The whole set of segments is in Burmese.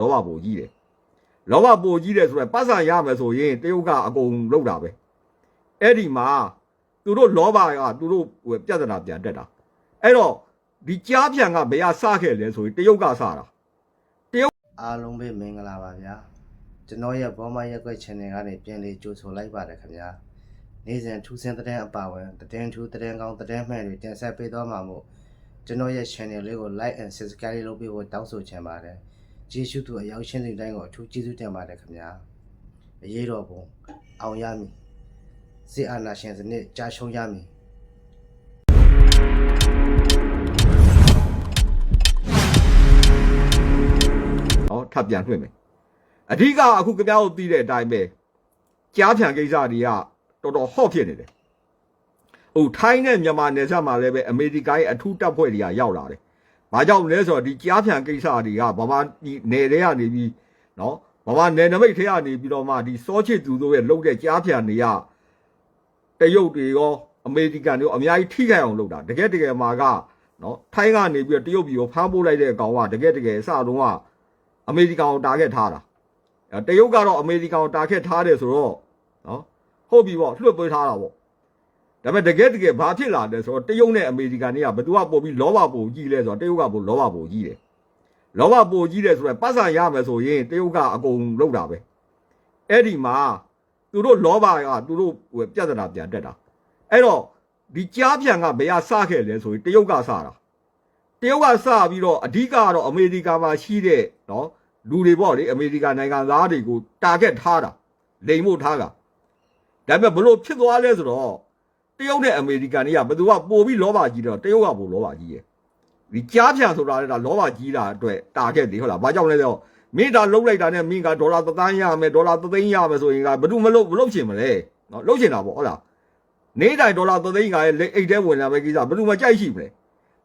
လောဘပိုကြီးတယ်လောဘပိုကြီးတယ်ဆိုတော့ပတ်စံရမယ်ဆိုရင်တရုတ်ကအကုန်လောက်တာပဲအဲ့ဒီမှာသူတို့လောဘကသူတို့ပြဿနာပြန်တက်တာအဲ့တော့ဒီကြားပြန်ကဘယ်ကစခဲ့လဲဆိုရင်တရုတ်ကစတာအားလုံးပဲမင်္ဂလာပါဗျာကျွန်တော်ရဲ့ဘောမရက်ွက် channel ကနေပြန်လေးကြိုဆိုလိုက်ပါတယ်ခင်ဗျာနေ့စဉ်ထူးဆန်းတဲ့အပါဝင်သတင်းထူးသတင်းကောင်းသတင်းမှန်တွေတင်ဆက်ပေးသွားမှာမို့ကျွန်တော်ရဲ့ channel လေးကို like and subscribe လုပ်ပေးဖို့တောင်းဆိုချင်ပါတယ် ကျေးဇူးသူအရောက်ရှင်းတဲ့တိုင်းကိုအထူးကျေးဇူးတင်ပါတယ်ခင်ဗျာအရေးတော်ပုံအောင်ရမည်စစ်အာဏာရှင်စနစ်ကြာရှုံးရမည်နော်ထပ်ပြန်လွှင့်မယ်အဓိကအခုကြပြောက်သိတဲ့အတိုင်းပဲကြားပြန်ကိစ္စတွေကတော်တော်ဟော့ဖြစ်နေတယ်ဟိုထိုင်းနဲ့မြန်မာနယ်စပ်မှာလည်းပဲအမေရိကန်ရဲ့အထူးတပ်ဖွဲ့တွေကရောက်လာတယ် ဘာကြောင့်လဲဆိုတော့ဒီကြားပြန်ကိစ္စတွေကဗမာပြည်နယ်တွေကနေပြီးနော်ဗမာနယ်နမိတ်ထဲကနေပြီးတော့မှဒီစောချစ်သူတို့ရဲ့လုပ်တဲ့ကြားပြန်တွေကတရုတ်တွေရောအမေရိကန်တွေရောအများကြီးထိခိုက်အောင်လုပ်တာတကယ်တကယ်မှာကနော်ထိုင်းကနေပြီးတော့တရုတ်ပြည်ကိုဖမ်းပိုးလိုက်တဲ့ကောင်ကတကယ်တကယ်အစတုန်းကအမေရိကန်ကိုတာဂက်ထားတာအဲတရုတ်ကတော့အမေရိကန်ကိုတာဂက်ထားတယ်ဆိုတော့နော်ဟုတ်ပြီပေါ့လွှတ်ပေးထားတာပေါ့ ဒါပေမဲ့တကယ်တကယ်ဘာဖြစ်လာလဲဆိုတော့တရုတ်နဲ့အမေရိကန်တွေကဘယ်သူကပို့ပြီးလောဘပို့ကြီးလဲဆိုတော့တရုတ်ကပို့လောဘပို့ကြီးတယ်လောဘပို့ကြီးတယ်ဆိုတော့ပတ်စံရမယ်ဆိုရင်တရုတ်ကအကုန်လောက်တာပဲအဲ့ဒီမှာသူတို့လောဘကသူတို့ပြဿနာပြန်တက်တာအဲ့တော့ဒီကြားပြန်ကဘယ်ကစခဲ့လဲဆိုရင်တရုတ်ကစတာတရုတ်ကစပြီးတော့အဓိကကတော့အမေရိကန်မှာရှိတဲ့နော်လူတွေပေါ့လေအမေရိကန်နိုင်ငံသားတွေကိုတာဂက်ထားတာလိမ်မို့ထားတာဒါပေမဲ့ဘလို့ဖြစ်သွားလဲဆိုတော့ တရုတ်နဲ့အမေရိကန်တွေကဘယ်သူကပို့ပြီးလောဘကြီးတော့တရုတ်ကပို့လောဘကြီးရဲ့ဒီကြားပြန်ဆိုတာလည်းဒါလောဘကြီးတာအတွက်တာဂက်တွေဟုတ်လားဘာကြောင့်လဲဆိုတော့မိတာလုံးလိုက်တာနဲ့မင်းကဒေါ်လာသန်းရမယ်ဒေါ်လာသသိန်းရမယ်ဆိုရင်ကဘယ်သူမလုပ်မလုပ်ချင်မလဲနော်လုပ်ချင်တာပေါ့ဟုတ်လားနေတိုင်းဒေါ်လာသသိန်းကရဲ့အိတ်ထဲဝင်လာပဲကိစ္စဘယ်သူမှကြိုက်ရှိမလဲ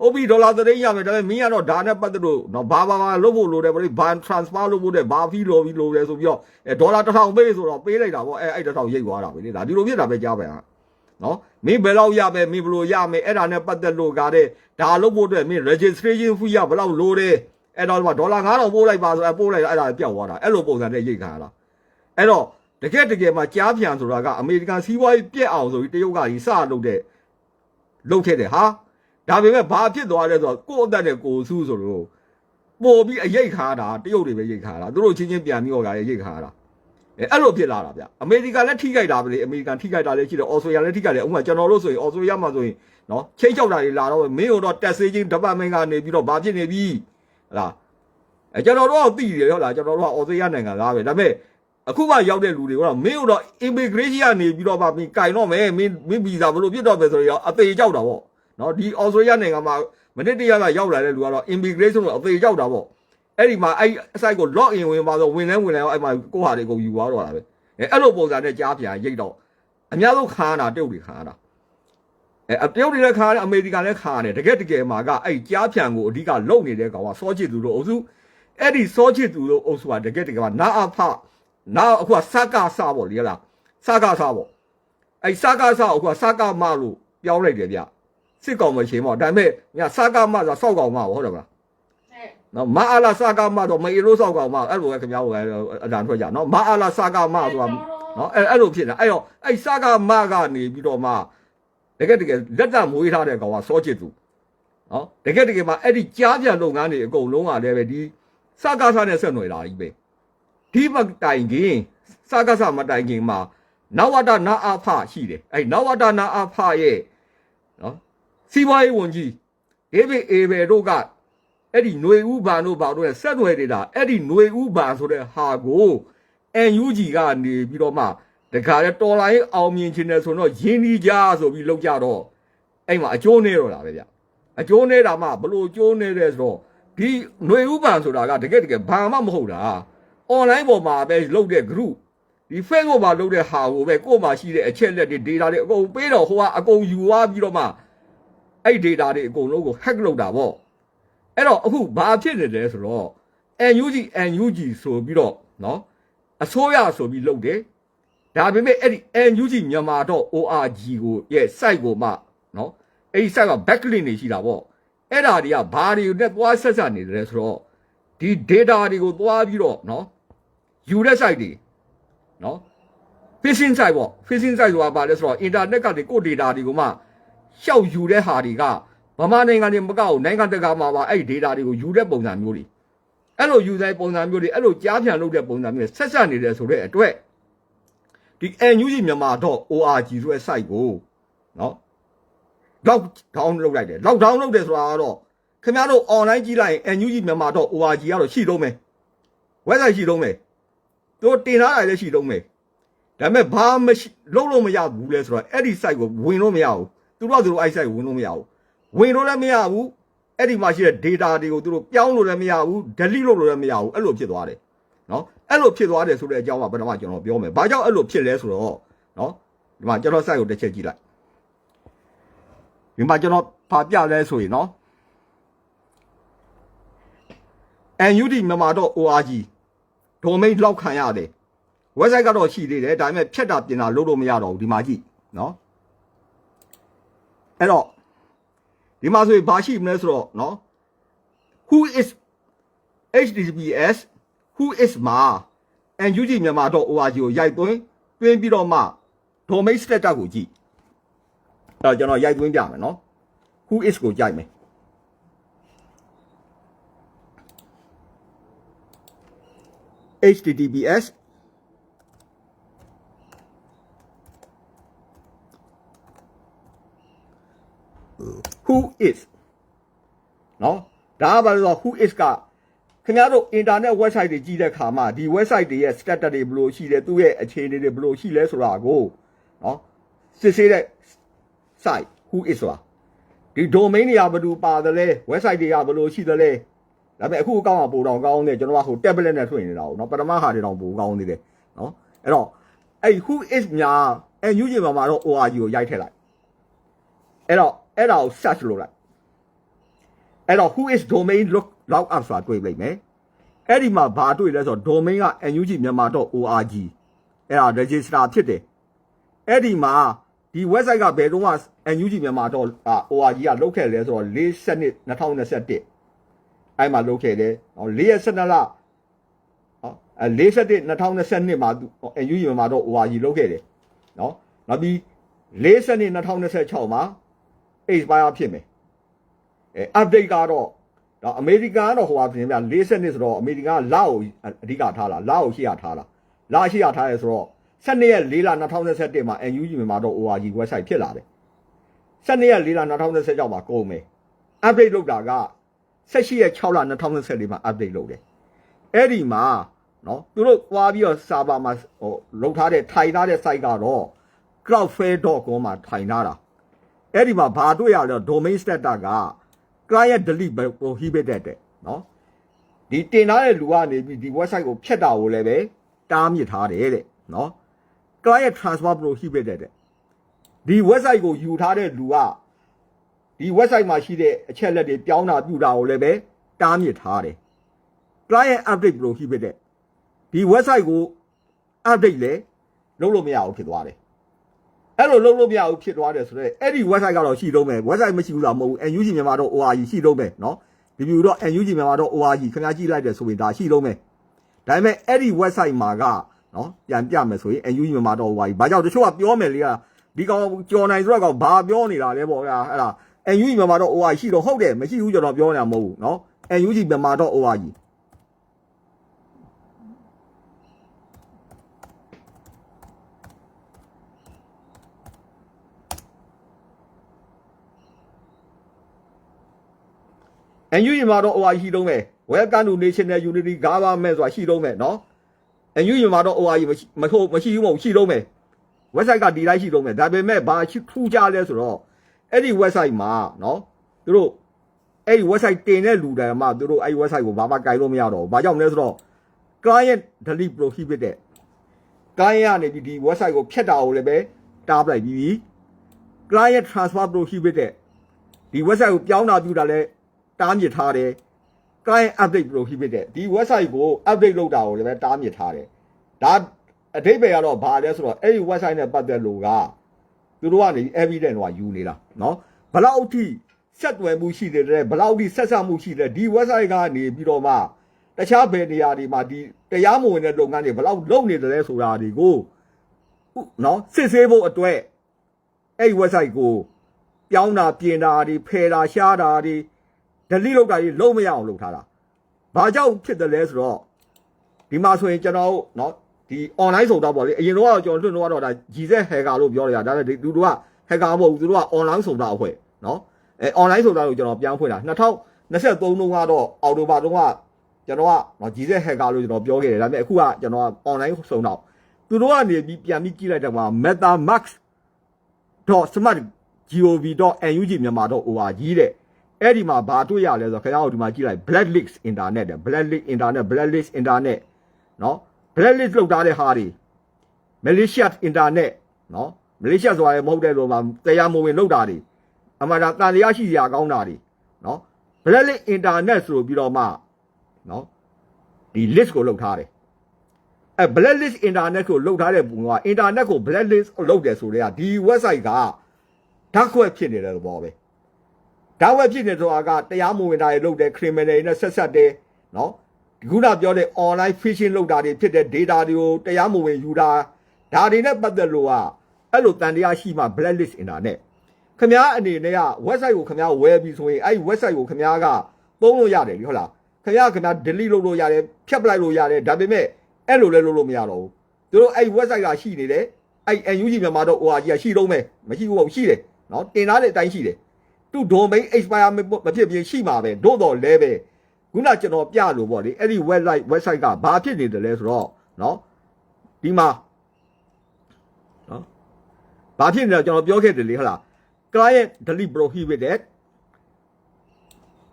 ဟုတ်ပြီဒေါ်လာသသိန်းရမယ်ဒါပေမဲ့မင်းကတော့ဒါနဲ့ပတ်သက်လို့တော့ဘာဘာဘာလုပ်ဖို့လိုတယ်ဗလိဘာ transfer လုပ်ဖို့တဲ့ဘာဖီလိုပြီးလိုတယ်ဆိုပြီးတော့အဲဒေါ်လာ1000ပေးဆိုတော့ပေးလိုက်တာပေါ့အဲအဲ့1000ရိတ်သွားတာပဲလေဒါဒီလိုဖြစ်တာပဲကြားပဲဟာ နော်မင်းဘယ်လောက်ရမယ်မင်းဘယ်လိုရမယ်အဲ့ဒါနဲ့ပတ်သက်လို့ကားတဲ့ဒါလုပ်ဖို့အတွက်မင်း registration fee ရဘယ်လောက်လိုတယ်အဲ့တော့ဒေါ်လာ9000ပို့လိုက်ပါဆိုအဲပို့လိုက်တာအဲ့ဒါပျောက်သွားတာအဲ့လိုပုံစံနဲ့ရိတ်ခါလာအဲ့တော့တကယ်တကယ်မှာကြားပြန်ဆိုတာကအမေရိကန်စီးပွားရေးပြက်အောင်ဆိုပြီးတရုတ်ကကြီးစလုပ်တဲ့လုပ်ခဲ့တယ်ဟာဒါပေမဲ့ဘာဖြစ်သွားလဲဆိုတော့ကိုယ့်အသက်နဲ့ကိုယ်စုဆိုလို့ပို့ပြီးအရိတ်ခါတာတရုတ်တွေပဲရိတ်ခါတာသူတို့ချင်းချင်းပြန်ပြီးတော့ကလည်းရိတ်ခါတာ အဲအဲ့လိုဖြစ်လာတာဗျအမေရိကန်လည်းထိခိုက်တာပဲလေအမေရိကန်ထိခိုက်တာလည်းရှိတယ်အော်စတြေးလျလည်းထိခိုက်တယ်ဥပမာကျွန်တော်တို့ဆိုရင်အော်စတြေးလျမှာဆိုရင်နော်ချိတ်ချောက်တာတွေလာတော့မင်းတို့တော့တက်ဆေးချင်းဒီပါမင်ကနေပြီးတော့ဘာဖြစ်နေပြီဟလားအဲကျွန်တော်တို့ကသိတယ်ဟုတ်လားကျွန်တော်တို့ကအော်စတြေးလျနိုင်ငံသားပဲဒါပေမဲ့အခုမှရောက်တဲ့လူတွေကတော့မင်းတို့တော့ immigration ကနေပြီးတော့မှမင်းကင်တော့မယ်မင်းမင်းဗီဇာဘယ်လိုဖြစ်တော့မယ်ဆိုတော့အသေးကြောက်တာပေါ့နော်ဒီအော်စတြေးလျနိုင်ငံမှာမနစ်တရကရောက်လာတဲ့လူကတော့ immigration ကိုအသေးရောက်တာပေါ့ အဲ့ဒီမှာအဲ့အဆိုင်ကို log in ဝင်ပါဆိုဝင်လဲဝင်လဲအဲ့မှာကိုဟာတွေကိုယူသွားတော့တာပဲအဲအဲ့လိုပုံစံနဲ့ကြားပြန်ရိတ်တော့အများဆုံးခါတာတရုတ်တွေခါတာအဲတရုတ်တွေလည်းခါတယ်အမေရိကန်လည်းခါတယ်တကယ်တကယ်မှာကအဲ့ကြားပြန်ကိုအဓိကလုံနေတဲ့ကောင်ကစောချစ်သူတို့အုပ်စုအဲ့ဒီစောချစ်သူတို့အုပ်စုကတကယ်တကယ်မှာနာအဖနာအခုကစကားစပေါ့လေလားစကားစပေါ့အဲ့စကားစအခုကစကားမလို့ပြောင်းလိုက်တယ်ဗျစစ်ကောင်မရှင်ပေါ့ဒါပေမဲ့ညစာကမဆိုစောက်ကောင်မပေါ့ဟုတ်တယ်မလား နော်မအားလာစာကမတော့မေလို့စောက်ကောင်မအဲ့လိုပဲခင်ဗျားတို့အတန်ထွက်ကြနော်မအားလာစာကမဆိုတာနော်အဲ့အဲ့လိုဖြစ်နေတာအဲ့တော့အဲ့စာကမကနေပြီးတော့မှတကယ်တကယ်လက်တမွေးထားတဲ့ကောင်ကစောချစ်သူနော်တကယ်တကယ်မှာအဲ့ဒီကြားပြန်လုပ်ငန်းတွေအကုန်လုံးကလည်းပဲဒီစာကစားနဲ့ဆက်နွယ်တာကြီးပဲဒီမတိုင်ခင်စာကစားမတိုင်ခင်မှာနဝတနာအဖရှိတယ်အဲ့နဝတနာအဖရဲ့နော်စီးပွားရေးဝန်ကြီးဒေးဗစ်အေဘယ်တို့က အဲ့ဒီຫນွေဥဘန်တို့ဘာတို့ရဲ့ဆက်သွယ်နေတာအဲ့ဒီຫນွေဥဘန်ဆိုတဲ့ဟာကို NUG ကနေပြီးတော့မှတခါလဲတော်လိုင်းအောင်မြင်ခြင်းနဲ့ဆိုတော့ယင်းဒီကြဆိုပြီးလောက်ကြတော့အဲ့မှာအကျိုးနေတော့တာပဲဗျအကျိုးနေတာမှဘလို့အကျိုးနေလဲဆိုတော့ဒီຫນွေဥဘန်ဆိုတာကတကယ်တကယ်ဘာမှမဟုတ်တာ online ပေါ်မှာပဲလုပ်တဲ့ group ဒီ Facebook မှာလုပ်တဲ့ဟာကိုပဲကို့မှာရှိတဲ့အချက်လက်တွေ data တွေအကုန်ပေးတော့ဟိုကအကုန်ယူသွားပြီးတော့မှ အဲ့ data တွေအကုန်လုံးကို hack လုပ်တာပေါ့ အဲ့တော့အခုဘာဖြစ်နေလဲဆိုတော့ NUG NUG ဆိုပြီးတော့နော်အစိုးရဆိုပြီးလုပ်တယ်ဒါပေမဲ့အဲ့ဒီ NUG မြန်မာတော့ ORG ကိုရဲ့ site ကိုမှနော်အဲ့ဒီ site က backlink နေရှိတာပေါ့အဲ့ဒါတွေကဘာတွေနဲ့သွားဆက်ဆက်နေတယ်ဆိုတော့ဒီ data တွေကိုသွားပြီးတော့နော်ယူတဲ့ site တွေနော် phishing site ပေါ့ phishing site ဆိုတာဘာလဲဆိုတော့ internet ကနေကို data တွေကိုမှရှောက်ယူတဲ့ဟာတွေက ဗမာနိုင်ငံတွေမကောက်နိုင်ငံတကာမှာပါအဲ့ဒီ data တွေကိုယူတဲ့ပုံစံမျိုးတွေအဲ့လိုယူတဲ့ပုံစံမျိုးတွေအဲ့လိုကြားပြန်လုပ်တဲ့ပုံစံမျိုးတွေဆက်ဆက်နေတယ်ဆိုတဲ့အတွက်ဒီ NUG မြန်မာ .org ဆိုတဲ့ site ကိုနော် lock down လုပ်လိုက်တယ် lock down လုပ်တယ်ဆိုတာကတော့ခင်ဗျားတို့ online ကြည့်လိုက်ရင် NUG မြန်မာ .org ကတော့ရှိတော့မယ် website ရှိတော့မယ်တို့တင်ထားတာလည်းရှိတော့မယ်ဒါပေမဲ့ဘာမလုပ်လို့မရဘူးလဲဆိုတော့အဲ့ဒီ site ကိုဝင်လို့မရဘူးသူတို့ကသူတို့အဲ့ site ကိုဝင်လို့မရဘူး ဝင်လို့လည်းမရဘူးအဲ့ဒီမှာရှိတဲ့ data တွေကိုသူတို့ပြောင်းလို့လည်းမရဘူး delete လုပ်လို့လည်းမရဘူးအဲ့လိုဖြစ်သွားတယ်နော်အဲ့လိုဖြစ်သွားတယ်ဆိုတဲ့အကြောင်းကဘယ်တော့မှကျွန်တော်ပြောမယ်ဘာကြောင့်အဲ့လိုဖြစ်လဲဆိုတော့နော်ဒီမှာကျွန်တော် site ကိုတစ်ချက်ကြည့်လိုက်ဒီမှာကျွန်တော်ဖာပြလဲဆိုရင်နော် NUD.Myanmar.org domain လောက်ခံရတယ် website ကတော့ရှိသေးတယ်ဒါပေမဲ့ဖြတ်တာပြင်တာလုပ်လို့မရတော့ဘူးဒီမှာကြည့်နော်အဲ့တော့ ဒီမှာဆိုရင်ဘာရှိမလဲဆိုတော့နော် who is https who is ma ngugmyanmar.org ကိုရိုက်သွင်းတွင်းပြီးတော့မှ domain status ကိုကြည့်အဲ့တော့ကျွန်တော်ရိုက်သွင်းပြမယ်နော် who is ကိုကြိုက်မယ် https who is နော်ဒါကဘာလို့လဲဆိုတော့ who is ကခင်ဗျားတို့ internet website တွေကြီးတဲ့ခါမှာဒီ website တွေရဲ့ status တွေဘယ်လိုရှိလဲသူ့ရဲ့အခြေအနေတွေဘယ်လိုရှိလဲဆိုတာကိုနော်စစ်ဆေးတဲ့ site who is ဆိုတာဒီ domain တွေကဘယ်သူပါတယ်လဲ website တွေကဘယ်လိုရှိသလဲဒါပေမဲ့အခုအကောင့်ကပိုတော့ကောင်းတယ်ကျွန်တော်ကဟို tablet နဲ့ထွင်နေတာပေါ့နော်ပထမဟာတွေတော့ပိုကောင်းသေးတယ်နော်အဲ့တော့အဲ့ who is များအဲညူးချင်ပါမှာတော့ org ကိုရိုက်ထည့်လိုက်အဲ့တော့ အဲ့ဒါကို search လုပ်လိုက်အဲ့တော့ who is domain look log up ဆိုတာတွေ့လိုက်မယ်အဲ့ဒီမှာဘာတွေ့လဲဆိုတော့ domain က nugmyanmar.org အဲ့ဒါ register ဖြစ်တယ်အဲ့ဒီမှာဒီ website ကဘယ်တော့မှ nugmyanmar.org ကလုတ်ခဲ့လဲဆိုတော့4စနစ်2021အဲ့မှာလုတ်ခဲ့တယ်ဟော4ရက်12လဟောအဲ47 2022မှာ nugmyanmar.org လုတ်ခဲ့တယ်နော်နောက်ပြီး40 2026မှာ expire ဖြစ်မယ်အဲ update ကတော့ဒါအမေရိကန်ကတော့ဟိုဟာပြင်ပြ40နှစ်ဆိုတော့အမေရိကန်ကလာကိုအဓိကထားလာလာကိုရှိရထားလာလာရှိရထားရဲဆိုတော့12ရက်4လ2021မှာ NUG မြန်မာတော့ ORG website ဖြစ်လာတယ်12ရက်4လ2026မှာကုန်မယ် update လုပ်တာက18ရက်6လ2024မှာ update လုပ်တယ်အဲ့ဒီမှာနော်သူတို့သွားပြီးတော့ server မှာဟိုလုပ်ထားတဲ့ထိုင်ထားတဲ့ site ကတော့ cloudflare.com မှာထိုင်ထားတာ အဲ့ဒီမှာဘာတွေ့ရလဲ domain status က client delete prohibited တဲ့နော်ဒီတင်ထားတဲ့လူကနေပြီးဒီ website ကိုဖျက်တာကိုလည်းပဲတားမြစ်ထားတယ်တဲ့နော် client transfer prohibited တဲ့ဒီ website ကိုယူထားတဲ့လူကဒီ website မှာရှိတဲ့အချက်လက်တွေပြောင်းတာပြူတာကိုလည်းပဲတားမြစ်ထားတယ် client update prohibited ဒီ website ကို update လည်းလုပ်လို့မရဘူးဖြစ်သွားတယ် အဲ့လိုလုံးလို့မရဘူးဖြစ်သွားတယ်ဆိုတော့အဲ့ဒီ website ကတော့ရှိတော့မယ် website မရှိဘူးလားမဟုတ်ဘူး NUG မြန်မာတော့ ORG ရှိတော့မယ်နော်ဒီပြူတော့ NUG မြန်မာတော့ ORG ခင်ဗျားကြည့်လိုက်တယ်ဆိုရင်ဒါရှိတော့မယ်ဒါပေမဲ့အဲ့ဒီ website မှာကနော်ပြန်ပြမယ်ဆိုရင် NUG မြန်မာတော့ ORG ဘာကြောင့်တချို့ကပြောမယ်လေကဒီကောင်ကြော်နိုင်ဆိုတော့ကောင်ဘာပြောနေတာလဲပေါ့ဗျာအဲ့ဒါ NUG မြန်မာတော့ ORG ရှိတော့ဟုတ်တယ်မရှိဘူးကျွန်တော်ပြောနေတာမဟုတ်ဘူးနော် NUG မြန်မာတော့ ORG NU ရင်မှာတော့ OI ရှိတော့မယ် Welcome to National Unity Government ဆိုတာရှိတော့မယ်နော် NU ရင်မှာတော့ OI မဟုတ်မရှိဘူးမဟုတ်ရှိတော့မယ် website ကဒီလိုက်ရှိတော့မယ်ဒါပေမဲ့ဘာထူးခြားလဲဆိုတော့အဲ့ဒီ website မှာနော်သူတို့အဲ့ဒီ website တင်တဲ့လူတွေမှသူတို့အဲ့ဒီ website ကိုဘာမှကြိုက်လို့မရတော့ဘူးဘာကြောင့်လဲဆိုတော့ client delete prohibit တဲ့ client ကနေဒီဒီ website ကိုဖျက်တာကိုလည်းပဲတားပလိုက်ပြီး client transfer prohibit တဲ့ဒီ website ကိုပြောင်းတာပြူတာလည်း တားမြစ်ထားတယ် client update prohibited ဒီ website ကို update လုပ်တာကိုလည်းပဲတားမြစ်ထားတယ်ဒါအဓိပ္ပာယ်ကတော့ဘာလဲဆိုတော့အဲ့ဒီ website နဲ့ပတ်သက်လို့ကသူတို့ကနေ evidence တော့ယူနေတာเนาะဘလောက်အထိဆက်သွယ်မှုရှိတယ်တဲ့ဘလောက်အထိဆက်ဆက်မှုရှိတယ်ဒီ website ကနေပြီးတော့မှ တခြားဘယ်နေရာတွေမှာဒီတရားမဝင်တဲ့လုပ်ငန်းတွေဘယ်လောက်လုပ်နေတယ်လဲဆိုတာတွေကိုဥနော်စစ်ဆေးဖို့အတွက်အဲ့ဒီ website ကိုပြောင်းတာပြင်တာတွေဖယ်တာရှားတာတွေ delete လုပ်တာတွေလုံးမရအောင်လုပ်ထားတာဘာကြောင့်ဖြစ်တယ်လဲဆိုတော့ဒီမှာဆိုရင်ကျွန်တော်တို့နော်ဒီ online ဆိုတာပေါ့လေအရင်တော့ကျွန်တော်လွှင့်တော့ဒါ GZ hacker လို့ပြောရတာဒါပေမဲ့ဒီသူတို့က hacker မဟုတ်ဘူးသူတို့က online ဆိုတာအဖွဲ့နော်အဲ online ဆိုတာကိုကျွန်တော်ပြန်ဖွင့်တာ2023တုန်းကတော့အော်တိုဘာတုန်းကကျွန်တော်ကနော် GZ hacker လို့ကျွန်တော်ပြောခဲ့တယ်ဒါပေမဲ့အခုကကျွန်တော်က online ဆိုတော့သူတို့ကနေပြီးပြန်ပြီးကြည့်လိုက်တော့မှာ metamax .smart.gov.nug မြန်မာတော့ org တဲ့ အဲ့ဒီမှာဘာတွေ့ရလဲဆိုတော့ခင်ဗျားတို့ဒီမှာကြည့်လိုက် blacklist internet တဲ့ blacklist internet blacklist internet နော် blacklist လောက်ထားတဲ့ဟာတွေ malicious internet နော် malicious ဆိုတာလည်းမဟုတ်တဲ့လိုမှာတရားမဝင်လောက်တာတွေအမှန်တန်တန်တရားရှိစရာကောင်းတာတွေနော် blacklist internet ဆိုပြီးတော့မှနော်ဒီ list ကိုလောက်ထားတယ်အဲ blacklist internet ကိုလောက်ထားတဲ့ပုံက internet ကို blacklist လောက်တယ်ဆိုတော့ဒီ website က dark web ဖြစ်နေတယ်သဘောပဲ dark web ဖြစ်နေဆိုတာကတရားမဝင်တာတွေလုပ်တယ် criminal တွေနဲ့ဆက်ဆက်တယ်နော်ဒီခုနပြောတဲ့ online phishing လုပ်တာတွေဖြစ်တဲ့ data တွေကိုတရားမဝင်ယူတာဒါတွေနဲ့ပတ်သက်လို့ကအဲ့လိုတန်တရားရှိမှ blacklist internet ခင်ဗျားအနေနဲ့က website ကိုခင်ဗျားဝယ်ပြီးဆိုရင်အဲ့ဒီ website ကိုခင်ဗျားကသုံးလို့ရတယ်လीဟုတ်လားခင်ဗျားခင်ဗျား delete လုပ်လို့ရတယ်ဖြတ်ပလိုက်လို့ရတယ်ဒါပေမဲ့အဲ့လိုလဲလုပ်လို့မရတော့ဘူးသူတို့အဲ့ဒီ website ကရှိနေတယ်အဲ့ NUG မြန်မာတော့ ORG ကရှိတော့မယ်မရှိဘူးဟုတ်ရှိတယ်နော်တင်ထားတဲ့အတိုင်းရှိတယ် သူ domain expire မဖြစ်ပြရှိမှာပဲတို့တော့လဲပဲခုနကျွန်တော်ပြလို့ပေါ့လေအဲ့ဒီ website website ကဘာဖြစ်နေတယ်လဲဆိုတော့နော်ဒီမှာနော်ဘာဖြစ်နေလဲကျွန်တော်ပြောခဲ့တယ်လေဟုတ်လား client delete prohibited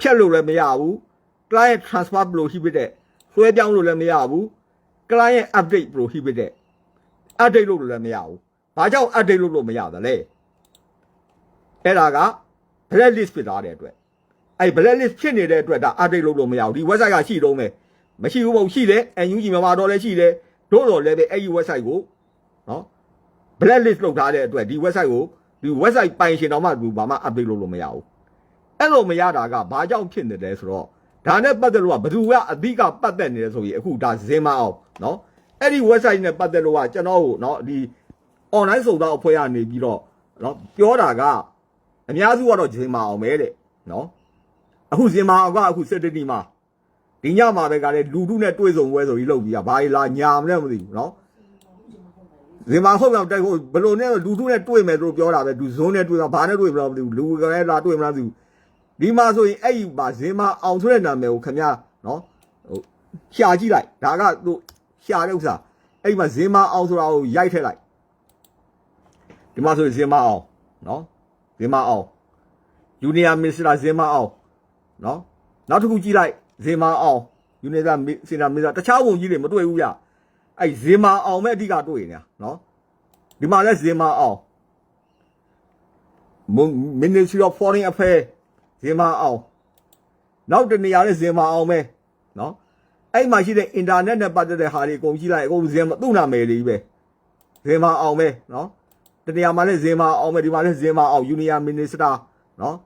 ဖြတ်လို့လည်းမရဘူး client transfer prohibited လွှဲပြောင်းလို့လည်းမရဘူး client update prohibited update လုပ်လို့လည်းမရဘူးဘာကြောင့် update လုပ်လို့မရသလဲအဲ့ဒါက blacklist ဖြစ်သွားတဲ့အတွက်အဲ့ blacklist ဖြစ်နေတဲ့အတွက်ဒါ update လုပ်လို့မရဘူးဒီ website ကရှိတော့မယ်မရှိဘူးမဟုတ်ရှိတယ် NUG မြန်မာတော့လည်းရှိတယ်တို့တော့လည်းပဲအဲ့ဒီ website ကိုနော် blacklist လုပ်ထားတဲ့အတွက်ဒီ website ကိုဒီ website ပိုင်ရှင်တော်မှသူဘာမှ update လုပ်လို့မရဘူးအဲ့လိုမရတာကဘာကြောင့်ဖြစ်နေလဲဆိုတော့ဒါနဲ့ပတ်သက်လို့ကဘယ်သူကအဓိကပတ်သက်နေလဲဆိုရင်အခုဒါဇင်းမအောင်နော်အဲ့ဒီ website နဲ့ပတ်သက်လို့ကကျွန်တော်ကိုနော်ဒီ online စုံသားအဖွဲ့ကနေပြီးတော့နော်ပြောတာက အများစုကတော့ဇင်းမအောင်ပဲတဲ့နော်အခုဇင်းမအောင်ကအခုစစ်တတိမှာဒီညမှာပဲကလည်းလူထုနဲ့တွေ့ဆုံပွဲဆိုပြီးလုပ်ပြီးတာဘာလာညာမလဲမသိဘူးနော်ဇင်မာဟုတ်တော့တိုက်ဖို့ဘလို့နဲ့လူထုနဲ့တွေ့မယ်သူတို့ပြောတာပဲသူဇွန်းနဲ့တွေ့တာဘာနဲ့တွေ့မလားမသိဘူးလူကလည်းလာတွေ့မလားမသိဘူးဒီမှာဆိုရင်အဲ့ဒီပါဇင်မာအောင်ဆိုတဲ့နာမည်ကိုခင်ဗျာနော်ဟိုရှာကြည့်လိုက်ဒါကသူရှာတဲ့ဥစ္စာအဲ့ဒီမှာဇင်မာအောင်ဆိုတာကိုရိုက်ထည့်လိုက်ဒီမှာဆိုရင်ဇင်မာအောင်နော် ဇင်မာအောင်ယူနီယာမစ္စတာဇင်မာအောင်နော်နောက်တစ်ခုကြည့်လိုက်ဇင်မာအောင်ယူနီယာစင်တာမစ္စတာတခြားဝန်ကြီးတွေမတွေ့ဘူးဗျအဲ့ဇေမာအောင်မဲ့အဓိကတွေ့နေတာနော်ဒီမှာလဲဇေမာအောင် Ministry of Foreign Affairs ဇေမာအောင်နောက်တနေရာလဲဇေမာအောင်ပဲနော်အဲ့မှာရှိတဲ့ internet နဲ့ပတ်သက်တဲ့ဟာတွေအကုန်ကြည့်လိုက်အကုန်ဇေမာသူ့နာမည်လေးပဲဇေမာအောင်ပဲနော် တနေရာမှာလဲဇေမာအောင်ပဲဒီမှာလဲဇေမာအောင် Union Minister နော်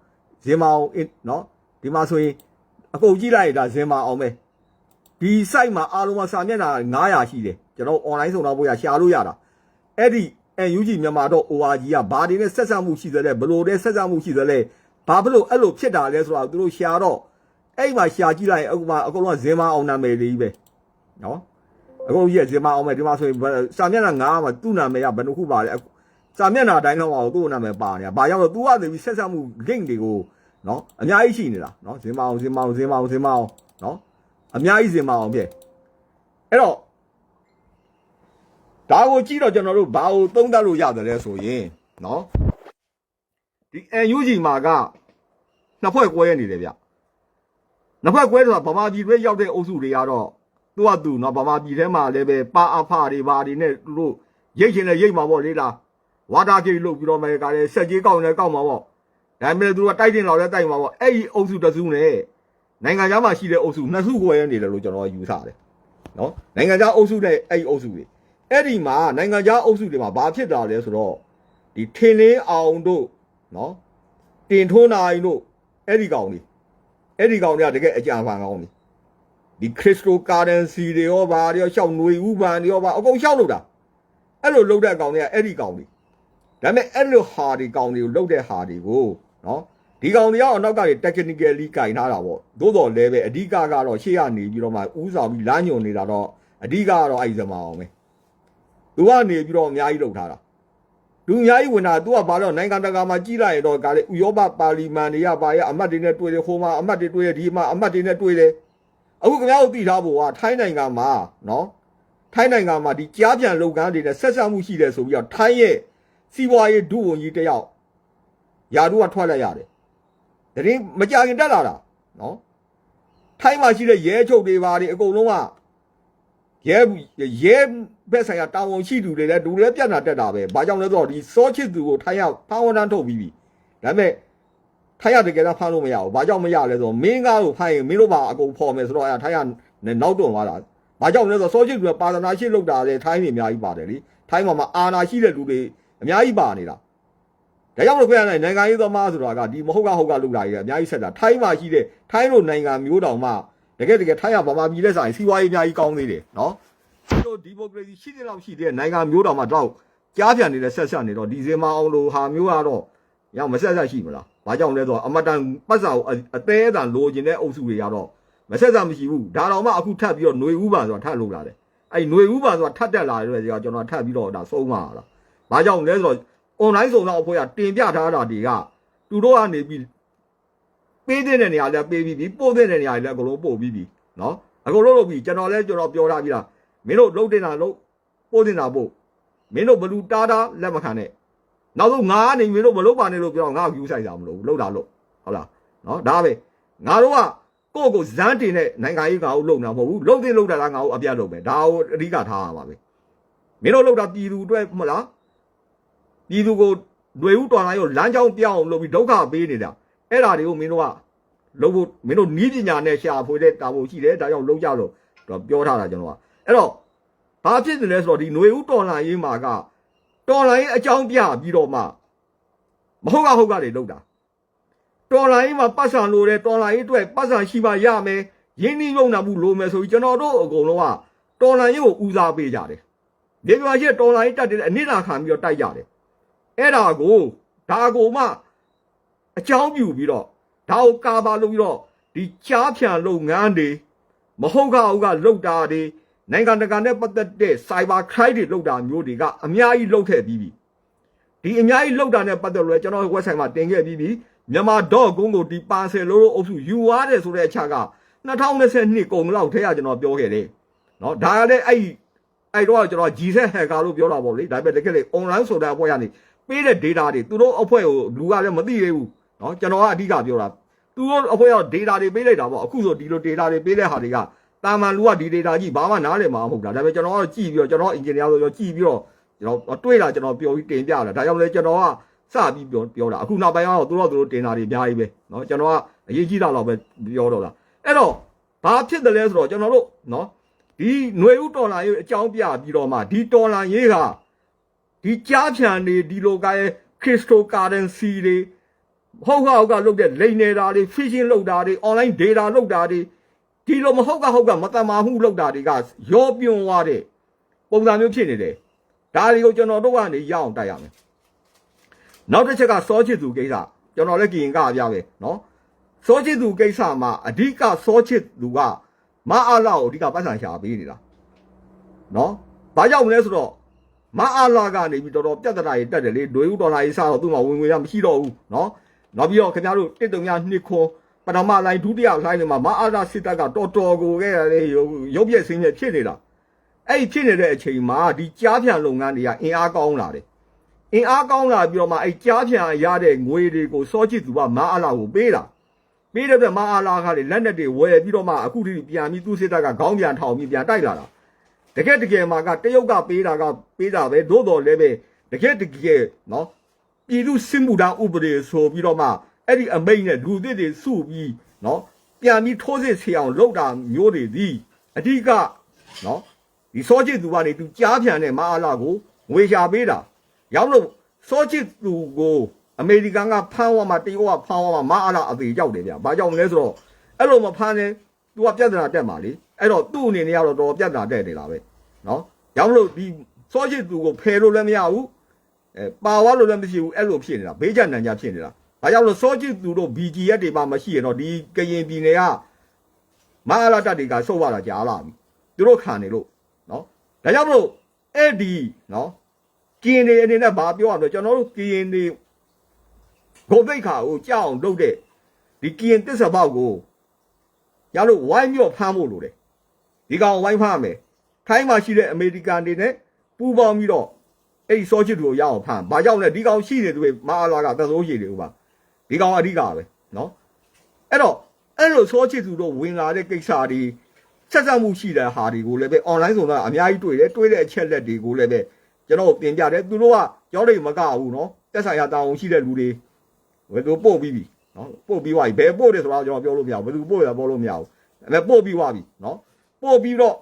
ဇေမာအောင်နော်ဒီမှာဆိုရင်အကုန်ကြည့်လိုက်ဒါဇေမာအောင်ပဲဒီ site မှာအားလုံးကစာမျက်နှာ900ရှိတယ်ကျွန်တော် online ဆောင်တော့ဘိုးရရှာလို့ရတာအဲ့ဒီ NUG မြန်မာတော့ ORG ကဘာတွေနဲ့ဆက်ဆက်မှုရှိသလဲဘလို့တဲ့ဆက်ဆက်မှုရှိသလဲဘာဖြစ်လို့အဲ့လိုဖြစ်တာလဲဆိုတော့သူတို့ရှာတော့အဲ့မှာရှာကြည့်လိုက်ရင်အခုမှအကုန်လုံးကဇင်မအောင်နာမည်လေးပဲနော်အကုန်ကြီးကဇင်မအောင်ပဲဒီမှာဆိုရင်စာမျက်နှာ9မှာသူ့နာမည်ကဘယ်နှခုပါလဲ စာမျက်နှာတိုင်းတော့သူ့နာမည်ပါနေတာဘာကြောင့်လဲ तू ကနေပြီးဆက်ဆက်မှု link တွေကိုနော်အများကြီးရှိနေတာနော်ဇင်မအောင်ဇင်မအောင်ဇင်မအောင်ဇင်မအောင်နော်အများကြီးစင်မအောင်ဖြစ်အဲ့တော့ဒါကိုကြည့်တော့ကျွန်တော်တို့ဘာကိုသုံးသပ်လို့ရတယ်လဲဆိုရင်နော်ဒီ NUG မှာကနှစ်ဖွဲ့ကွဲနေတယ်ဗျနှစ်ဖွဲ့ကွဲဆိုတာဗမာပြည်တွေရောက်တဲ့အုပ်စုတွေကတော့သူကသူနော်ဗမာပြည်ထဲမှာလည်းပဲပါအဖတွေဘာတွေနဲ့သူတို့ရိတ်ချင်လည်းရိတ်မှာပေါ့လေလား ဝါတာကြီးလုတ်ပြီးတော့မယ်ကလည်းဆက်ကြီးကောက်နေကောက်မှာပေါ့ဒါပေမဲ့သူကတိုက်တင်တော့လည်းတိုက်မှာပေါ့အဲ့ဒီအုပ်စုတစ်စုနဲ့နိုင်ငံခြားမှာရှိတဲ့အုပ်စုနှစ်စုကိုရနေတယ်လို့ကျွန်တော်ယူဆတယ်နော်နိုင်ငံခြားအုပ်စုနဲ့အဲ့ဒီအုပ်စုတွေအဲ့ဒီမှာနိုင်ငံခြားအုပ်စုတွေမှာဘာဖြစ်တာလဲဆိုတော့ဒီထင်းလင်းအောင်တို့နော်တင်ထွန်းနိုင်တို့အဲ့ဒီကောင်တွေအဲ့ဒီကောင်တွေကတကယ်အကြံဖန်ကောင်းတွေဒီခရစ်စတိုကာရန်စီတွေရောဗာတွေရောရှောက်ຫນွေဥပန်တွေရောဗာအကုန်ရှောက်လို့တာအဲ့လိုလုပ်တဲ့ကောင်တွေကအဲ့ဒီကောင်တွေ ဒါပေမဲ့အဲ့လိုဟာတွေကောင်တွေကိုလုပ်တဲ့ဟာတွေကိုနော်ဒီကောင်တွေကတော့နောက်ကနေ technically ကင်ထားတာပေါ့သို့တော်လည်းပဲအဓိကကတော့ရှေ့ကနေပြီးတော့မှဥဆောင်ပြီးလာညွန်နေတာတော့အဓိကကတော့အဲ့ဒီစမအောင်ပဲသူကနေပြီးတော့အများကြီးလုပ်ထားတာလူအများကြီးဝင်တာ तू ကဘာလို့နိုင်ငံတကာမှာကြီးလိုက်ရတော့ကလေဥရောပပါလီမန်တွေကပါရအမတ်တွေနဲ့တွေ့တယ်ဟိုမှာအမတ်တွေတွေ့တယ်ဒီမှာအမတ်တွေနဲ့တွေ့တယ်အခုခင်ဗျားတို့သိထားဖို့ကထိုင်းနိုင်ငံမှာနော်ထိုင်းနိုင်ငံမှာဒီကြားပြန်လုပ်ငန်းတွေနဲ့ဆက်ဆက်မှုရှိတယ်ဆိုပြီးတော့ထိုင်းရဲ့ စီးပွားရေးဒုဝန်ကြီးတယောက်ယာတို့ကထွက်လိုက်ရတယ်တရင်မကြခင်တက်လာတာနော်ထိုင်းမှာရှိတဲ့ရဲချုပ်တွေပါတွေအကုန်လုံးကရဲရဲဘက်ဆိုင်ရာတာဝန်ရှိသူတွေလည်းဒူလည်းပြတ်နာတက်တာပဲဘာကြောင့်လဲဆိုတော့ဒီစောချစ်သူကိုထိုင်းရဖမ်းဝန်းတန်းထုတ်ပြီးပြီဒါပေမဲ့ထိုင်းရတကယ်တော့ဖမ်းလို့မရဘူးဘာကြောင့်မရလဲဆိုတော့မင်းကားကိုဖမ်းရင်မင်းတို့ပါအကုန်ဖော်မယ်ဆိုတော့အဲထိုင်းရနောက်တွန်းသွားတာဘာကြောင့်လဲဆိုတော့စောချစ်သူကပါဒနာရှိလောက်တာလေထိုင်းနေအများကြီးပါတယ်လေထိုင်းမှာမှာအာနာရှိတဲ့လူတွေ အများကြီးပါနေတာဒါကြောင့်မလို့ခွင့်ရတဲ့နိုင်ငံရေးသမားဆိုတာကဒီမဟုတ်ကဟုတ်ကလုပ်တာကြီးအများကြီးဆက်တာထိုင်းမှာရှိတဲ့ထိုင်းလိုနိုင်ငံမျိုးတောင်မှတကယ်တကယ်ထိုင်းရဗမာပြည်လက်ဆိုင်စီးပွားရေးအများကြီးကောင်းသေးတယ်နော် ဒီလိုဒီမိုကရေစီရှိတဲ့လောက်ရှိတဲ့နိုင်ငံမျိုးတော်မှာတော့ကြားပြန်နေတဲ့ဆက်ဆက်နေတော့ဒီစင်မအောင်လို့ဟာမျိုးကတော့ရမဆက်ဆက်ရှိမလား။ဘာကြောင့်လဲဆိုတော့အမတန်ပတ်စာကိုအသေးအတန်လိုချင်တဲ့အုပ်စုတွေကတော့မဆက်ဆက်မရှိဘူး။ဒါတော့မှအခုထပ်ပြီးတော့ຫນွေဥပါဆိုတာထပ်လို့လာတယ်။အဲ့ຫນွေဥပါဆိုတာထပ်တက်လာတဲ့ကြောင့်ကျွန်တော်ထပ်ပြီးတော့ဒါဆုံးမှာလား။ ဘာကြောင့်လဲဆိုတော့ online စုံတော့အဖွဲ့ကတင်ပြထားတာတွေကသူတို့ကနေပြီးပေးတဲ့နေရာလည်းပေးပြီးပြီပို့တဲ့နေရာလည်းအကုန်လုံးပို့ပြီးပြီနော်အကုန်လုံးလုပ်ပြီးကျွန်တော်လည်းကျွန်တော်ပြောထားပြီးလားမင်းတို့လှုပ်တင်တာလှုပ်ပို့တင်တာပို့မင်းတို့ဘလူတားတာလက်မခံနဲ့နောက်ဆုံးငါကနေမင်းတို့မလုပ်ပါနဲ့လို့ပြောတော့ငါ့ကိုယူဆိုင်တာမလို့လှုပ်တာလို့ဟုတ်လားနော်ဒါပဲငါတို့ကကိုယ့်ကိုဇန်းတင်တဲ့နိုင်ငံရေးကောင်လှုပ်နေတာမဟုတ်ဘူးလှုပ်တင်လှုပ်တာကငါ့ကိုအပြတ်လုပ်ပဲဒါကိုအဓိကထားရပါပဲမင်းတို့လှုပ်တာပြည်သူအတွက်မလား ပြည်သူကိုတွေဥတော်လာရောလမ်းကြောင်းပြောင်းအောင်လုပ်ပြီးဒုက္ခပေးနေတာအဲ့ဒါတွေကိုမင်းတို့ကလုပ်ဖို့မင်းတို့နီးပညာနဲ့ရှာဖွေတဲ့တာဝန်ရှိတယ်ဒါကြောင့်လုပ်ကြလို့တော့ပြောထားတာကျွန်တော်ကအဲ့တော့ဘာဖြစ်တယ်လဲဆိုတော့ဒီຫນွေဥတော်လာရေးမှာကတော်လာရေးအကြောင်းပြပြီးတော့မှမဟုတ်ကဟုတ်ကတွေလောက်တာတော်လာရေးမှာပတ်စံလိုတယ်တော်လာရေးအတွက်ပတ်စံရှိမှရမယ်ရင်းနှီးမြုံနှံမှုလိုမယ်ဆိုပြီးကျွန်တော်တို့အကုန်လုံးကတော်လာရေးကိုဦးစားပေးကြတယ်ဒီပြာရှိတော်လာရေးတက်တယ်အနစ်နာခံပြီးတော့တိုက်ကြတယ် အဲ့ဒါကိုဒါကိုမှအကြောင်းပြုပြီးတော့ဒါကိုကာပါလုပ်ပြီးတော့ဒီကြားဖြန်လုပ်ငန်းတွေ မဟုတ်ကဟုတ်ကလောက်တာတွေနိုင်ငံတကာနဲ့ပတ်သက်တဲ့ cyber crime တွေလောက်တာမျိုးတွေကအများကြီးလောက်ခဲ့ပြီးပြီဒီအများကြီးလောက်တာနဲ့ပတ်သက်လို့လည်းကျွန်တော် website မှာတင်ခဲ့ပြီးပြီမြန်မာ .com ကိုဒီပါဆယ်လို့အုပ်စုယူရတယ်ဆိုတဲ့အချက်က2022ကုန်လောက်ထဲကကျွန်တော်ပြောခဲ့တယ်เนาะဒါကလည်းအဲ့အဲ့တော့ကျွန်တော် G7 hacker လို့ပြောတာပေါ့လေဒါပေမဲ့တကယ်လေ online ဆိုတာအဖွဲ့ကနေ ပေးတဲ့ data တွေသူတို့အဖွဲ့ကိုလူကလည်းမသိသေးဘူးเนาะကျွန်တော်ကအဓိကပြောတာ သူတို့အဖွဲ့က data တွေပေးလိုက်တာပေါ့အခုဆိုဒီလို data တွေပေးတဲ့ဟာတွေကတာမန်လူကဒီ data ကြီးဘာမှနားလည်မှာမဟုတ်တာဒါပေမဲ့ကျွန်တော်ကကြည့်ပြီးတော့ကျွန်တော် engineer ဆိုတော့ကြည့်ပြီးတော့ကျွန်တော်တွေးတာကျွန်တော်ပြောပြီးတင်ပြတာဒါကြောင့်လဲကျွန်တော်ကစပြီးပြောပြောတာအခုနောက်ပိုင်းကတော့သူတို့သူတို့တင်တာတွေအများကြီးပဲเนาะကျွန်တော်ကအရေးကြီးတာတော့ပဲပြောတော့တာအဲ့တော့ဘာဖြစ်တယ်လဲဆိုတော့ကျွန်တော်တို့เนาะဒီຫນွေဥတော်လာရေးအကြောင်းပြပြီးတော့မှဒီတော်လာရေးက ဒီကြားဖြန်တွေဒီလိုကရဲ့ cryptocurrency တွေ ဟုတ်ကဟုတ်ကလုပ်တဲ့လိန်နေတာတွေ phishing လုပ်တာတွေ online data လုပ်တာတွေဒီလိုမဟုတ်ကဟုတ်ကမတမာမှုလုပ်တာတွေကရောပြွန်သွားတဲ့ပုံစံမျိုးဖြစ်နေတယ်ဒါတွေကိုကျွန်တော်တို့ကနေရအောင်တိုက်ရမယ်နောက်တစ်ချက်ကစောချစ်သူကိစ္စကျွန်တော်လည်းကြည်ရင်ကပြပဲเนาะစောချစ်သူကိစ္စမှာအဓိကစောချစ်သူကမအားလာကိုအဓိကပတ်စံရှာပေးနေတာเนาะဘာကြောင့်လဲဆိုတော့ မအားလာကနေပြီးတော်တော်ပြဿနာကြီးတက်တယ်လေဒွေဦးဒေါ်လာကြီးစတော့သူ့မှာဝင်ငွေရမရှိတော့ဘူးနော်နောက်ပြီးတော့ခင်ဗျားတို့တစ်တုံညာနှစ်ခွန်ပထမလိုင်းဒုတိယလိုင်းတွေမှာမအားလာစစ်တပ်ကတော်တော်ကိုခဲ့ရလေရုပ်ပြည့်စင်းပြည့်ဖြစ်နေတာအဲ့ဒီဖြစ်နေတဲ့အချိန်မှာဒီကြားပြန်လုပ်ငန်းတွေကအင်အားကောင်းလာတယ်အင်အားကောင်းလာပြီးတော့မှအဲ့ကြားပြန်ရတဲ့ငွေတွေကိုစောကြည့်သူကမအားလာကိုပေးတာပေးတဲ့အတွက်မအားလာကလည်းလက်နက်တွေဝယ်ပြီးတော့မှအခုထိပြန်ပြီးသူ့စစ်တပ်ကခေါင်းပြန်ထောင်ပြီးပြန်တိုက်လာတာ တကယ်တကယ်မှာကတရုတ်ကပေးတာကပေးတာပဲသို့တော်လည်းပဲတကယ်တကယ်နော်ပြည်သူစစ်မှုထမ်းဥပဒေဆိုပြီးတော့မှအဲ့ဒီအမိန့်နဲ့လူသစ်တွေစုပြီးနော်ပြန်ပြီးထိုးစစ်ဆေးအောင်လုပ်တာမျိုးတွေသည်အဓိကနော်ဒီစောချစ်သူကနေသူကြားပြန်တဲ့မအားလာကိုငွေရှာပေးတာရောက်လို့စောချစ်သူကိုအမေရိကန်ကဖမ်းဝါမှာတရုတ်ကဖမ်းဝါမှာမအားလာအသေးရောက်တယ်ဗျာ။ဘာကြောင့်လဲဆိုတော့အဲ့လိုမဖမ်းနဲ့ तू ကပြဿနာတက်မှာလေ။ အဲ့တော့သူ့အနေနဲ့ကတော့တော်တော်ပြတ်တာတဲ့နေတာပဲနော်ကြောင့်မလို့ဒီစောချစ်သူကိုဖယ်လို့လည်းမရဘူးအဲပါဝါလို့လည်းမရှိဘူးအဲ့လိုဖြစ်နေတာဘေးကျနံကြဖြစ်နေတာဒါကြောင့်မလို့စောချစ်သူတို့ BG ရက်တွေမှမရှိရင်တော့ဒီကရင်ပြည်နယ်ကမဟာလာတက်တွေကဆုတ်ရတာကြားလာပြီသူတို့ခံနေလို့နော်ဒါကြောင့်မလို့အဲ့ဒီနော်ကရင်တွေအနေနဲ့ဗာပြောရမလို့ကျွန်တော်တို့ကရင်တွေဂုံသိက္ခာကိုကြောက်အောင်လုပ်တဲ့ဒီကရင်တစ္ဆပေါက်ကိုရလို့ဝိုင်းမြော့ဖမ်းဖို့လိုတယ် ဒီကောင်ဝိုင်းဖမ်းမယ်ထိုင်းမှာရှိတဲ့အမေရိကန်တွေနဲ့ပူးပေါင်းပြီးတော့အဲ့ဒီစောချစ်သူကိုရအောင်ဖမ်းဘာကြောင့်လဲဒီကောင်ရှိနေသူတွေမအားလာကသက်စိုးရှိတယ်ဥပါဒီကောင်အဓိကပဲနော်အဲ့တော့အဲ့လိုစောချစ်သူတို့ဝင်လာတဲ့ကိစ္စတွေဆက်ဆက်မှုရှိတဲ့ဟာတွေကိုလည်းပဲ online ဆိုတာအများကြီးတွေ့တယ်တွေ့တဲ့အချက်လက်တွေကိုလည်းပဲကျွန်တော်ပြင်ပြတယ်သူတို့ကကြောတွေမကဘူးနော်တက်ဆိုင်ရာတာဝန်ရှိတဲ့လူတွေဘယ်သူပို့ပြီးပြီနော်ပို့ပြီးသွားပြီဘယ်ပို့တယ်ဆိုတော့ကျွန်တော်ပြောလို့မရဘူးဘယ်သူပို့ရပြောလို့မရဘူးဒါပေမဲ့ပို့ပြီးသွားပြီနော် ပို့ပြီးတော့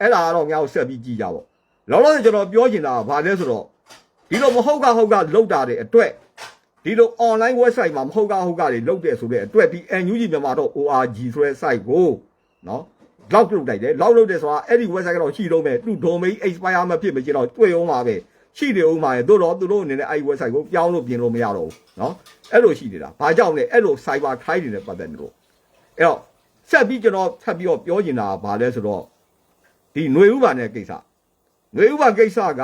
အဲ့ဒါကတော့ငါ့ကိုဆက်ပြီးကြည့်ကြပါလောလောဆယ်ကျွန်တော်ပြောချင်တာကဘာလဲဆိုတော့ဒီလိုမဟုတ်ကဟုတ်ကလောက်တာတဲ့အတွက်ဒီလို online website မှာမဟုတ်ကဟုတ်ကတွေလောက်တယ်ဆိုတဲ့အတွက်ဒီ NUG မြန်မာတော့ ORG ဆိုတဲ့ site ကိုနော်လောက်လုပ်လိုက်တယ်လောက်လုပ်တယ်ဆိုတာအဲ့ဒီ website ကတော့ရှိတော့မယ်သူ domain expire မဖြစ်မချင်းတော့တွေ့အောင်ပါပဲရှိတယ်အောင်ပါရဲ့တို့တော့သူတို့အနေနဲ့အဲ့ဒီ website ကိုပြောင်းလို့ပြင်လို့မရတော့ဘူးနော်အဲ့လိုရှိနေတာဘာကြောင့်လဲအဲ့လို cyber crime တွေနဲ့ပတ်သက်နေလို့အဲ့တော့ ဆက်ပြီးကျွန်တော်ဆက်ပြီးတော့ပြောချင်တာကဘာလဲဆိုတော့ဒီຫນွေဥပါနဲ့ကိစ္စຫນွေဥပါကိစ္စက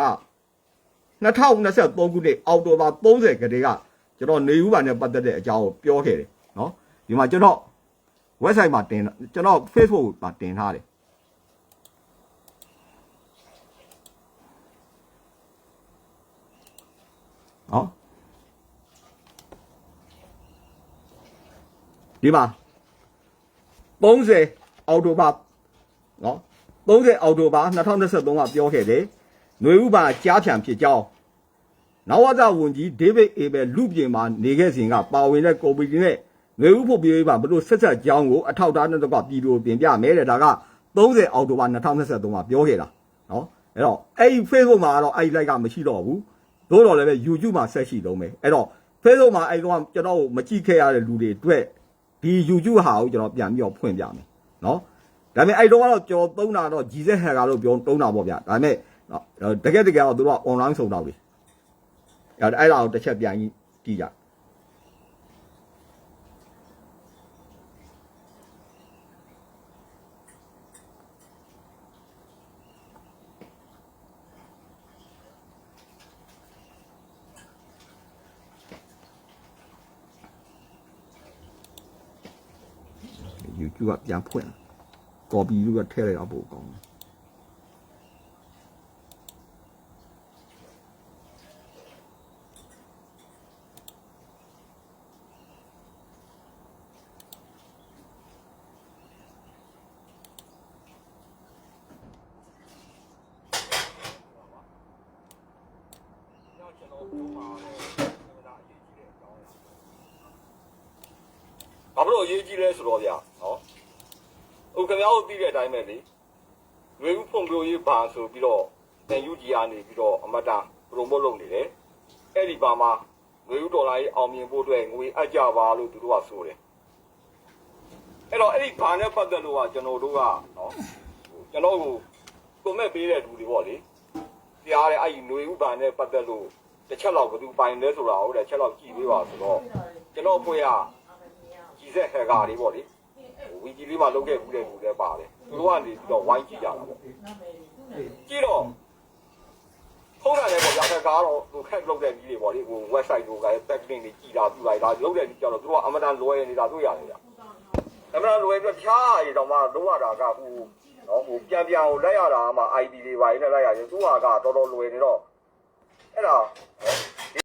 2023ခုနှစ်အောက်တိုဘာ30ကတည်းကကျွန်တော်ຫນွေဥပါနဲ့ပတ်သက်တဲ့အကြောင်းကိုပြောခဲ့တယ်နော်ဒီမှာကျွန်တော် website မှာတင်ကျွန်တော် Facebook မှာတင်ထားတယ်နော်ဒီမှာ 30အောက်တိုဘာနော်30အောက်တိုဘာ2023ကပြောခဲ့တယ်ຫນွေဥပါကြားဖြံဖြစ်ကြောင်းနဝဇဝန်ကြီးဒေးဗစ်အေဘယ်လူပြင်မှာနေခဲ့စဉ်ကပါဝင်တဲ့ကော်ပီတီနဲ့ငွေဥဖို့ပြေးပါဘလို့ဆက်ဆက်ကြောင်းကိုအထောက်အထားနဲ့တော့ပြည်သူကိုပြင်ပြမယ်တဲ့ဒါက30အောက်တိုဘာ2023မှာပြောခဲ့တာနော်အဲ့တော့အဲ့ဒီ Facebook မှာကတော့အဲ့ဒီ like ကမရှိတော့ဘူးသို့တော်လည်းပဲ YouTube မှာဆက်ရှိလုံးပဲအဲ့တော့ Facebook မှာအဲ့တော့ကျွန်တော်မကြည့်ခဲ့ရတဲ့လူတွေအတွက် ဒီ YouTube ဟာကိုကျွန်တော်ပြန်ပြီးတော့ဖွင့်ပြမယ်နော်ဒါပေမဲ့အဲ့တော့ကတော့ကျွန်တော်သုံးတာတော့ GZ hacker လို့ပြောသုံးတာပေါ့ဗျာဒါပေမဲ့နော်တကယ်တကယ်တော့သူတို့က online ဆုံးတော့ပြီအဲ့ဒါအဲ့ဒါကိုတစ်ချက်ပြန်ကြည့်ကြ YouTube ကပြန်ဖွင့် copy လို့ကထည့်လိုက်တော့ပို့ကောင်းတယ်ဘာလို့အရေးကြီးလဲဆိုတော့ဗျာနော်ဟိုခင်ဗျား တို့သိတဲ့အတိုင်းပဲလေငွေဥဖွံ့ဖြိုးရေးဘာဆိုပြီးတော့ NUG ကနေပြီးတော့အမတာ promote လုပ်နေတယ်အဲ့ဒီဘာမှာငွေဥဒေါ်လာရေးအောင်မြင်ဖို့အတွက်ငွေအပ်ကြပါလို့သူတို့ကဆိုတယ်အဲ့တော့အဲ့ဒီဘာနဲ့ပတ်သက်လို့ကကျွန်တော်တို့ကနော်ကျွန်တော်ကိုကွန်မန့်ပေးတဲ့လူတွေပေါ့လေတရားတဲ့အဲ့ဒီငွေဥဘာနဲ့ပတ်သက်လို့တစ်ချက်လောက်ဘယ်သူပိုင်လဲဆိုတာဟုတ်တယ်ချက်လောက်ကြည့်ပေးပါဆိုတော့ကျွန်တော်အဖွဲ့ကကြီးစက်ဟက်ကာတွေပေါ့လေဝီဂျီလေးမှာလုပ်ခဲ့ဘူးတဲ့လူလည်းပါတယ် သူတို့ကနေပြီးတော့ဝိုင်းကြည့်ကြတာပေါ့ကြည့်တော့ထုံးတာလည်းပေါ့ဗျာဟက်ကာတော့သူခက်လုပ်တဲ့ကြီးတွေပေါ့လေဟို website တို့က backlink တွေကြည့်တာပြလိုက်တာလုပ်တဲ့ကြီးကြတော့သူတို့ကအမတန်လွယ်နေတာတွေ့ရတယ်ဗျအမတန်လွယ်ပြီးဖြားရတော့မှလုံးဝတာကဟိုနော်ဟိုပြန်ပြန်ဟိုလိုက်ရတာမှ ID တွေပါနေလိုက်ရရင်သူကကတော်တော်လွယ်နေတော့အဲ့ဒါ